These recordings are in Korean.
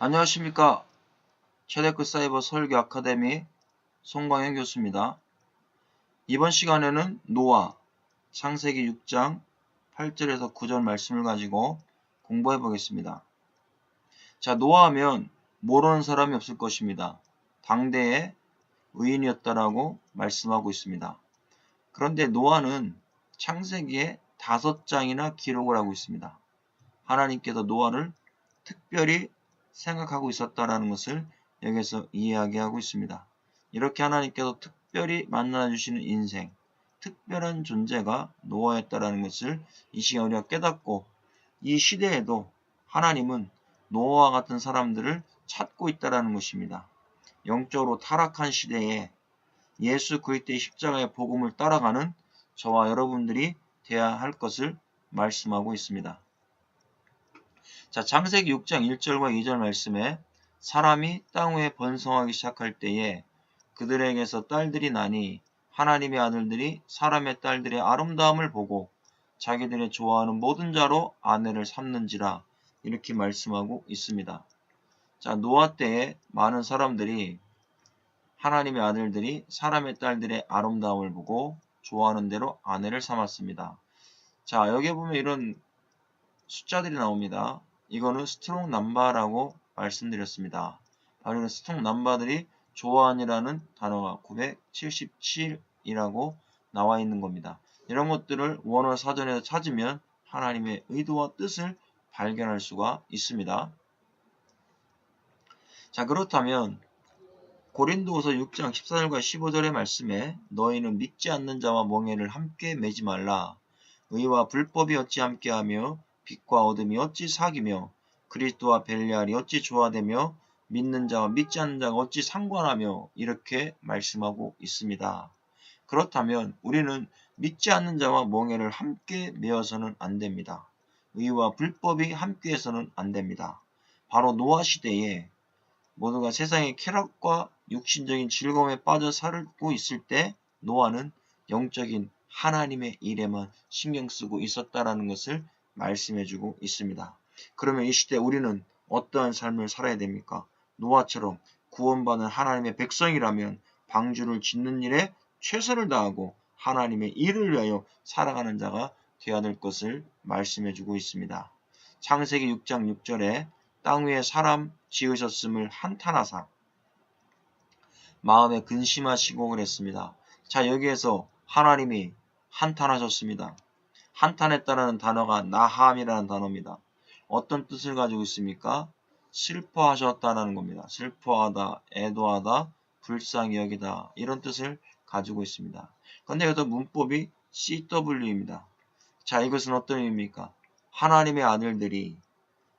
안녕하십니까. 최대급 사이버 설교 아카데미 송광현 교수입니다. 이번 시간에는 노아 창세기 6장 8절에서 9절 말씀을 가지고 공부해 보겠습니다. 자, 노아하면 모르는 사람이 없을 것입니다. 당대의 의인이었다라고 말씀하고 있습니다. 그런데 노아는 창세기에 다섯 장이나 기록을 하고 있습니다. 하나님께서 노아를 특별히 생각하고 있었다라는 것을 여기서 이해하게 하고 있습니다. 이렇게 하나님께서 특별히 만나주시는 인생, 특별한 존재가 노아였다라는 것을 이 시간 우리가 깨닫고 이 시대에도 하나님은 노아와 같은 사람들을 찾고 있다라는 것입니다. 영적으로 타락한 시대에 예수 그리스도의 십자가의 복음을 따라가는 저와 여러분들이 되어야 할 것을 말씀하고 있습니다. 자, 창세기 6장 1절과 2절 말씀에 사람이 땅 위에 번성하기 시작할 때에 그들에게서 딸들이 나니 하나님의 아들들이 사람의 딸들의 아름다움을 보고 자기들의 좋아하는 모든 자로 아내를 삼는지라 이렇게 말씀하고 있습니다. 자, 노아 때에 많은 사람들이 하나님의 아들들이 사람의 딸들의 아름다움을 보고 좋아하는 대로 아내를 삼았습니다. 자, 여기 보면 이런 숫자들이 나옵니다. 이거는 스트롱 남바라고 말씀드렸습니다. 바로 스트롱 남바들이 좋아하니라는 단어가 977이라고 나와 있는 겁니다. 이런 것들을 원어 사전에서 찾으면 하나님의 의도와 뜻을 발견할 수가 있습니다. 자 그렇다면 고린도후서 6장 14절과 15절의 말씀에 너희는 믿지 않는 자와 멍해를 함께 매지 말라. 의와 불법이 어찌 함께하며 빛과 어둠이 어찌 사귀며 그리스도와 벨리알이 어찌 조화되며 믿는 자와 믿지 않는 자가 어찌 상관하며 이렇게 말씀하고 있습니다. 그렇다면 우리는 믿지 않는 자와 멍해를 함께 메어서는 안 됩니다. 의와 불법이 함께해서는 안 됩니다. 바로 노아 시대에 모두가 세상의 쾌락과 육신적인 즐거움에 빠져 살고 있을 때 노아는 영적인 하나님의 일에만 신경 쓰고 있었다라는 것을 말씀해주고 있습니다. 그러면 이 시대 우리는 어떠한 삶을 살아야 됩니까? 노아처럼 구원받은 하나님의 백성이라면 방주를 짓는 일에 최선을 다하고 하나님의 일을 위하여 살아가는 자가 되어야 될 것을 말씀해주고 있습니다. 창세기 6장 6절에 땅 위에 사람 지으셨음을 한탄하사 마음에 근심하시고 그랬습니다. 자 여기에서 하나님이 한탄하셨습니다. 한탄했다라는 단어가 나함이라는 단어입니다. 어떤 뜻을 가지고 있습니까? 슬퍼하셨다는 겁니다. 슬퍼하다, 애도하다, 불쌍히 여기다 이런 뜻을 가지고 있습니다. 그런데 여기서 문법이 CW입니다. 자 이것은 어떤 의미입니까? 하나님의 아들들이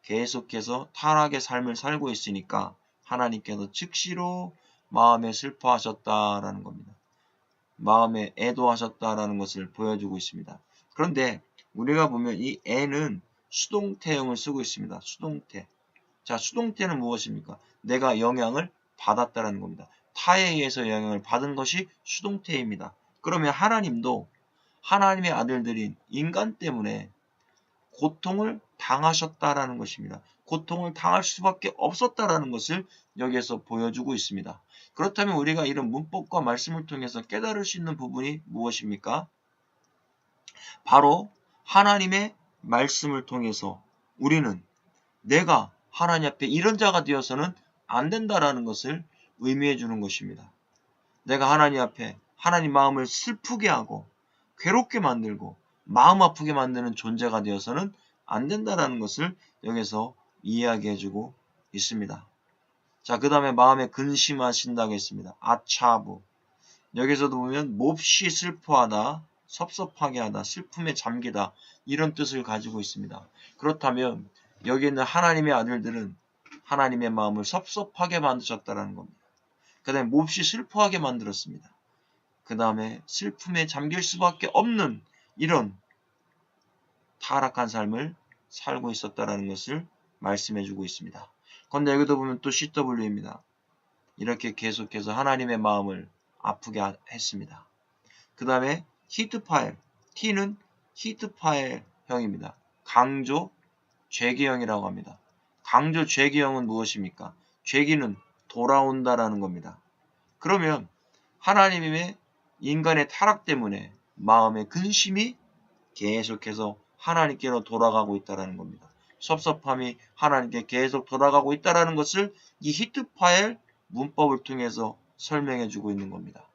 계속해서 타락의 삶을 살고 있으니까 하나님께서 즉시로 마음에 슬퍼하셨다라는 겁니다. 마음에 애도하셨다라는 것을 보여주고 있습니다. 그런데 우리가 보면 이 애는 수동태형을 쓰고 있습니다. 수동태. 자, 수동태는 무엇입니까? 내가 영향을 받았다는 겁니다. 타에 의해서 영향을 받은 것이 수동태입니다. 그러면 하나님도 하나님의 아들들인 인간 때문에 고통을 당하셨다라는 것입니다. 고통을 당할 수밖에 없었다라는 것을 여기에서 보여주고 있습니다. 그렇다면 우리가 이런 문법과 말씀을 통해서 깨달을 수 있는 부분이 무엇입니까? 바로 하나님의 말씀을 통해서 우리는 내가 하나님 앞에 이런 자가 되어서는 안 된다라는 것을 의미해 주는 것입니다. 내가 하나님 앞에 하나님 마음을 슬프게 하고 괴롭게 만들고 마음 아프게 만드는 존재가 되어서는 안 된다라는 것을 여기서 이야기해 주고 있습니다. 자, 그 다음에 마음에 근심하신다고 했습니다. 아차부. 여기서도 보면 몹시 슬퍼하다, 섭섭하게 하다, 슬픔에 잠기다 이런 뜻을 가지고 있습니다. 그렇다면 여기 있는 하나님의 아들들은 하나님의 마음을 섭섭하게 만드셨다는 겁니다. 그 다음에 몹시 슬퍼하게 만들었습니다. 그 다음에 슬픔에 잠길 수밖에 없는 이런 타락한 삶을 살고 있었다는 것을 말씀해 주고 있습니다. 그런데 여기도 보면 또 CW입니다. 이렇게 계속해서 하나님의 마음을 아프게 했습니다. 그 다음에 히트 파일. T는 히트 파일형입니다. 강조, 죄개형이라고 합니다. 강조 죄기형은 무엇입니까? 죄기는 돌아온다라는 겁니다. 그러면 하나님의 인간의 타락 때문에 마음의 근심이 계속해서 하나님께로 돌아가고 있다는 겁니다. 섭섭함이 하나님께 계속 돌아가고 있다는 것을 이 히트파엘 문법을 통해서 설명해 주고 있는 겁니다.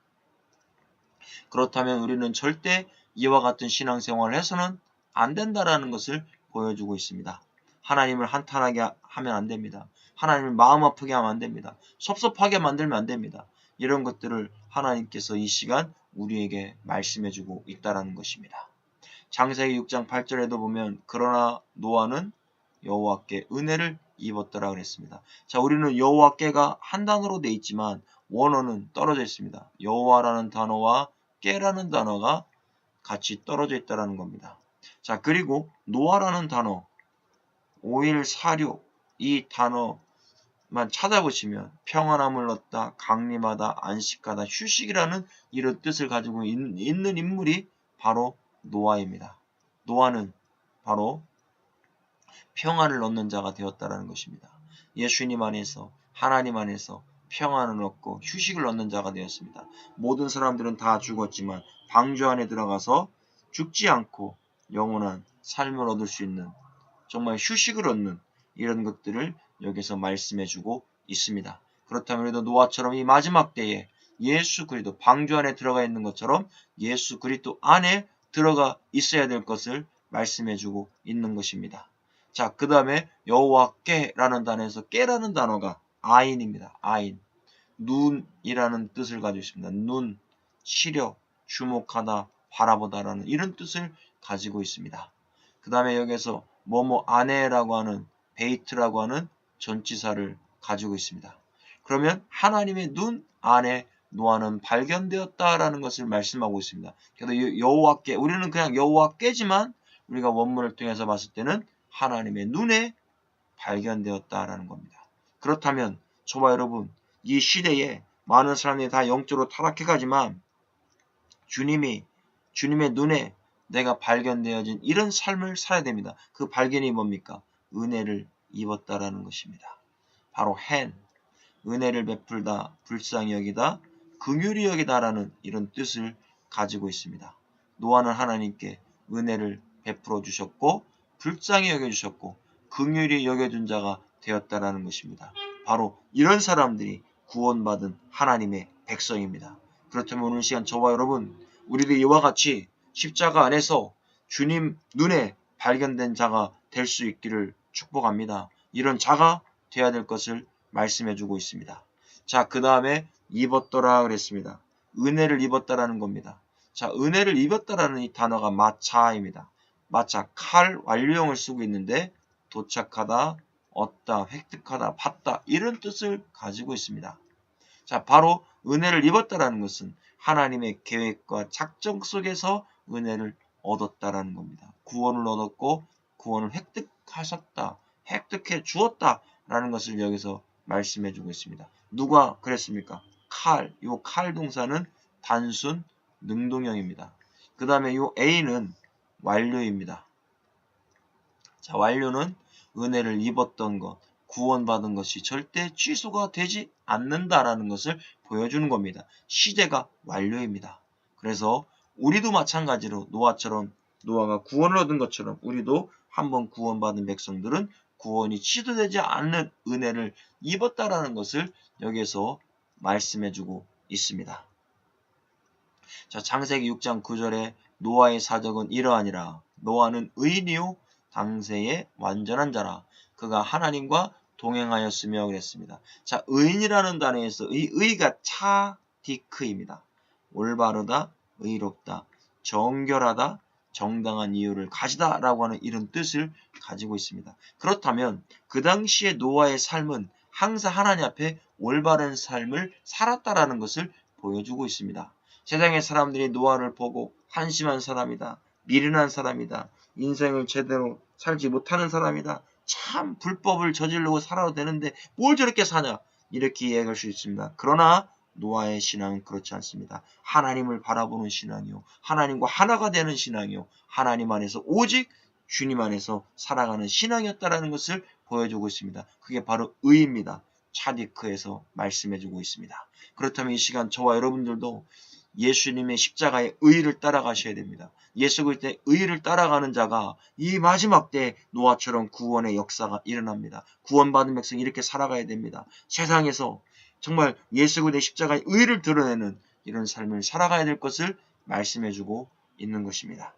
그렇다면 우리는 절대 이와 같은 신앙생활을 해서는 안 된다라는 것을 보여주고 있습니다. 하나님을 한탄하게 하면 안 됩니다. 하나님을 마음 아프게 하면 안 됩니다. 섭섭하게 만들면 안 됩니다. 이런 것들을 하나님께서 이 시간 우리에게 말씀해주고 있다라는 것입니다. 장세기 6장 8절에도 보면 그러나 노아는 여호와께 은혜를 입었더라 그랬습니다. 자, 우리는 여호와께가 한 단어로 돼 있지만 원어는 떨어져 있습니다. 여호와라는 단어와 깨라는 단어가 같이 떨어져 있다라는 겁니다. 자, 그리고 노아라는 단어, 오일 사료 이 단어만 찾아보시면 평안함을 얻다, 강림하다, 안식하다, 휴식이라는 이런 뜻을 가지고 있는 인물이 바로 노아입니다. 노아는 바로 평안을 얻는 자가 되었다라는 것입니다. 예수님 안에서 하나님 안에서 평안을 얻고 휴식을 얻는 자가 되었습니다. 모든 사람들은 다 죽었지만 방주 안에 들어가서 죽지 않고 영원한 삶을 얻을 수 있는 정말 휴식을 얻는 이런 것들을 여기서 말씀해 주고 있습니다. 그렇다면 우리도 노아처럼 이 마지막 때에 예수 그리스도 방주 안에 들어가 있는 것처럼 예수 그리스도 안에 들어가 있어야 될 것을 말씀해 주고 있는 것입니다. 자, 그 다음에 여호와께라는 단어에서 깨라는 단어가 아인입니다. 아인. 눈이라는 뜻을 가지고 있습니다. 눈, 시력, 주목하다, 바라보다라는 이런 뜻을 가지고 있습니다. 그 다음에 여기서 뭐뭐 아내라고 하는 베이트라고 하는 전치사를 가지고 있습니다. 그러면 하나님의 눈 안에 노아는 발견되었다라는 것을 말씀하고 있습니다. 그래서 여호와께 우리는 그냥 여호와께지만 우리가 원문을 통해서 봤을 때는 하나님의 눈에 발견되었다라는 겁니다. 그렇다면 저와 여러분 이 시대에 많은 사람들이 다 영적으로 타락해가지만 주님이 주님의 눈에 내가 발견되어진 이런 삶을 살아야 됩니다. 그 발견이 뭡니까? 은혜를 입었다라는 것입니다. 바로 헨, 은혜를 베풀다, 불쌍히 여기다, 긍휼히 여기다라는 이런 뜻을 가지고 있습니다. 노아는 하나님께 은혜를 베풀어 주셨고 불쌍히 여겨 주셨고 긍휼히 여겨준 자가 되었다라는 것입니다. 바로 이런 사람들이 구원받은 하나님의 백성입니다. 그렇다면 오늘 시간 저와 여러분 우리도 이와 같이 십자가 안에서 주님 눈에 발견된 자가 될 수 있기를 축복합니다. 이런 자가 되어야 될 것을 말씀해 주고 있습니다. 자, 그 다음에 입었더라 그랬습니다. 은혜를 입었다라는 겁니다. 자, 은혜를 입었다라는 이 단어가 마차입니다. 마차, 칼 완료형을 쓰고 있는데 도착하다, 얻다, 획득하다, 받다 이런 뜻을 가지고 있습니다. 자, 바로 은혜를 입었다라는 것은 하나님의 계획과 작정 속에서 은혜를 얻었다라는 겁니다. 구원을 얻었고 구원을 획득하셨다, 획득해 주었다라는 것을 여기서 말씀해 주고 있습니다. 누가 그랬습니까? 칼, 이칼 동사는 단순 능동형입니다. 그 다음에 이 A는 완료입니다. 자, 완료는 은혜를 입었던 것, 구원받은 것이 절대 취소가 되지 않는다라는 것을 보여주는 겁니다. 시대가 완료입니다. 그래서 우리도 마찬가지로 노아처럼 노아가 구원을 얻은 것처럼 우리도 한번 구원받은 백성들은 구원이 취소되지 않는 은혜를 입었다라는 것을 여기에서 말씀해주고 있습니다. 자, 창세기 6장 9절에 노아의 사적은 이러하니라. 노아는 의인이요 당세의 완전한 자라. 그가 하나님과 동행하였으며 그랬습니다. 자, 의인이라는 단어에서 의, 의가 차디크입니다. 올바르다, 의롭다, 정결하다, 정당한 이유를 가지다 라고 하는 이런 뜻을 가지고 있습니다. 그렇다면 그 당시에 노아의 삶은 항상 하나님 앞에 올바른 삶을 살았다라는 것을 보여주고 있습니다. 세상의 사람들이 노아를 보고 한심한 사람이다. 미련한 사람이다. 인생을 제대로 살지 못하는 사람이다. 참 불법을 저지르고 살아도 되는데 뭘 저렇게 사냐 이렇게 이야기할 수 있습니다. 그러나 노아의 신앙은 그렇지 않습니다. 하나님을 바라보는 신앙이요. 하나님과 하나가 되는 신앙이요. 하나님 안에서 오직 주님 안에서 살아가는 신앙이었다라는 것을 보여주고 있습니다. 그게 바로 의입니다. 차디크에서 말씀해주고 있습니다. 그렇다면 이 시간 저와 여러분들도 예수님의 십자가의 의를 따라가셔야 됩니다. 예수 그리스도의 의를 따라가는 자가 이 마지막 때 노아처럼 구원의 역사가 일어납니다. 구원받은 백성이 이렇게 살아가야 됩니다. 세상에서 정말 예수 그리스도의 십자가의 의를 드러내는 이런 삶을 살아가야 될 것을 말씀해주고 있는 것입니다.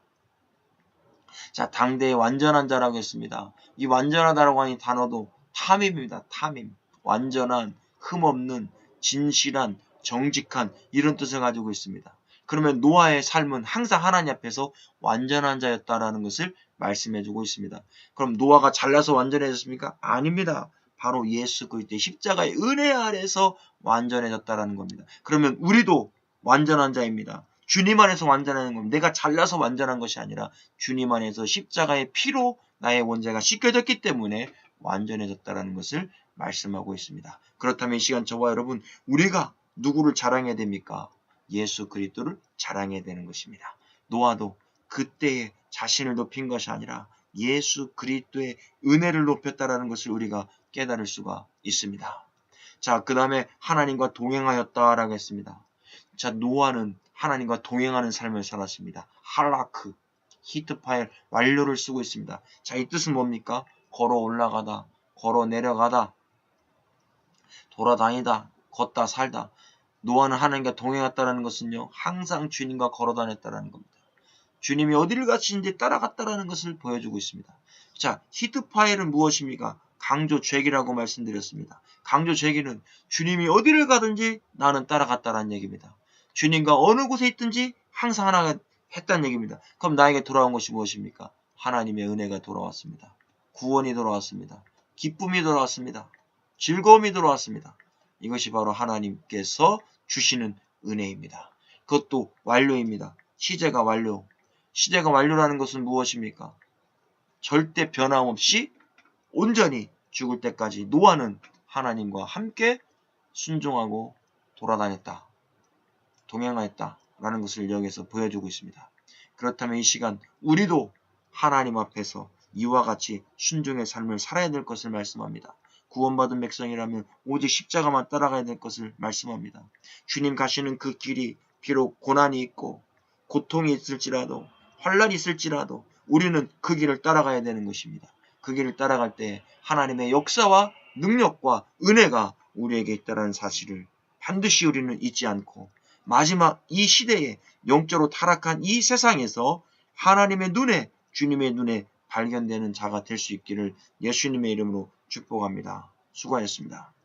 자, 당대의 완전한 자라고 했습니다. 이 완전하다라고 하는 단어도 탐임입니다. 탐임. 완전한, 흠없는, 진실한, 정직한 이런 뜻을 가지고 있습니다. 그러면 노아의 삶은 항상 하나님 앞에서 완전한 자였다라는 것을 말씀해주고 있습니다. 그럼 노아가 잘나서 완전해졌습니까? 아닙니다. 바로 예수 그리스도의 십자가의 은혜 아래서 완전해졌다라는 겁니다. 그러면 우리도 완전한 자입니다. 주님 안에서 완전한 겁니다. 내가 잘나서 완전한 것이 아니라 주님 안에서 십자가의 피로 나의 원죄가 씻겨졌기 때문에 완전해졌다라는 것을 말씀하고 있습니다. 그렇다면 이 시간 저와 여러분 우리가 누구를 자랑해야 됩니까? 예수 그리스도를 자랑해야 되는 것입니다. 노아도 그때의 자신을 높인 것이 아니라 예수 그리스도의 은혜를 높였다라는 것을 우리가 깨달을 수가 있습니다. 자, 그 다음에 하나님과 동행하였다라고 했습니다. 자, 노아는 하나님과 동행하는 삶을 살았습니다. 할라크, 히트 파일 완료를 쓰고 있습니다. 자, 이 뜻은 뭡니까? 걸어 올라가다, 걸어 내려가다, 돌아다니다, 걷다 살다. 노아는 하나님과 동행했다는 것은요, 항상 주님과 걸어 다녔다는 겁니다. 주님이 어디를 가시는지 따라갔다라는 것을 보여주고 있습니다. 자, 히트 파일은 무엇입니까? 강조 죄기라고 말씀드렸습니다. 강조 죄기는 주님이 어디를 가든지 나는 따라갔다라는 얘기입니다. 주님과 어느 곳에 있든지 항상 하나 했다는 얘기입니다. 그럼 나에게 돌아온 것이 무엇입니까? 하나님의 은혜가 돌아왔습니다. 구원이 돌아왔습니다. 기쁨이 돌아왔습니다. 즐거움이 돌아왔습니다. 이것이 바로 하나님께서 주시는 은혜입니다. 그것도 완료입니다. 시제가 완료. 시제가 완료라는 것은 무엇입니까? 절대 변함없이 온전히 죽을 때까지 노아는 하나님과 함께 순종하고 돌아다녔다. 동행하였다. 라는 것을 여기서 보여주고 있습니다. 그렇다면 이 시간 우리도 하나님 앞에서 이와 같이 순종의 삶을 살아야 될 것을 말씀합니다. 구원받은 백성이라면 오직 십자가만 따라가야 될 것을 말씀합니다. 주님 가시는 그 길이 비록 고난이 있고 고통이 있을지라도 환란이 있을지라도 우리는 그 길을 따라가야 되는 것입니다. 그 길을 따라갈 때 하나님의 역사와 능력과 은혜가 우리에게 있다는 사실을 반드시 우리는 잊지 않고 마지막 이 시대에 영적으로 타락한 이 세상에서 하나님의 눈에 주님의 눈에 발견되는 자가 될 수 있기를 예수님의 이름으로 축복합니다. 수고하셨습니다.